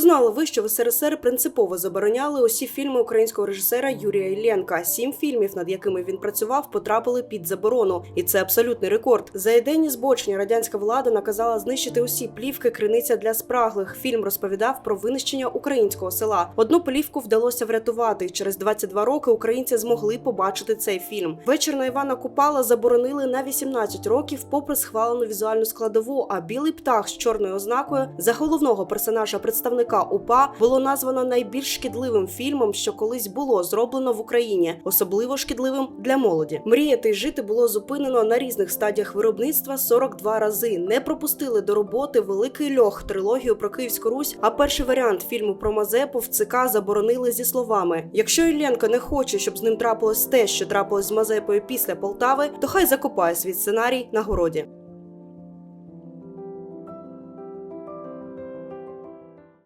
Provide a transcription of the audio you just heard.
Знали ви, що в СРСР принципово забороняли усі фільми українського режисера Юрія Іллєнка? Сім фільмів, над якими він працював, потрапили під заборону, і це абсолютний рекорд. За ідейні збочення радянська влада наказала знищити усі плівки Криниця для спраглих. Фільм розповідав про винищення українського села. Одну плівку вдалося врятувати. Через 22 роки українці змогли побачити цей фільм. Вечір на Івана Купала заборонили на 18 років, попри схвалену візуальну складову. А білий птах з чорною ознакою за головного персонажа представника УПА було названо найбільш шкідливим фільмом, що колись було зроблено в Україні, особливо шкідливим для молоді. Мріяти й жити було зупинено на різних стадіях виробництва 42 рази. Не пропустили до роботи великий льох, трилогію про Київську Русь. А перший варіант фільму про Мазепу в ЦК заборонили зі словами: якщо Іллєнко не хоче, щоб з ним трапилось те, що трапилось з Мазепою після Полтави, то хай закопає свій сценарій на городі.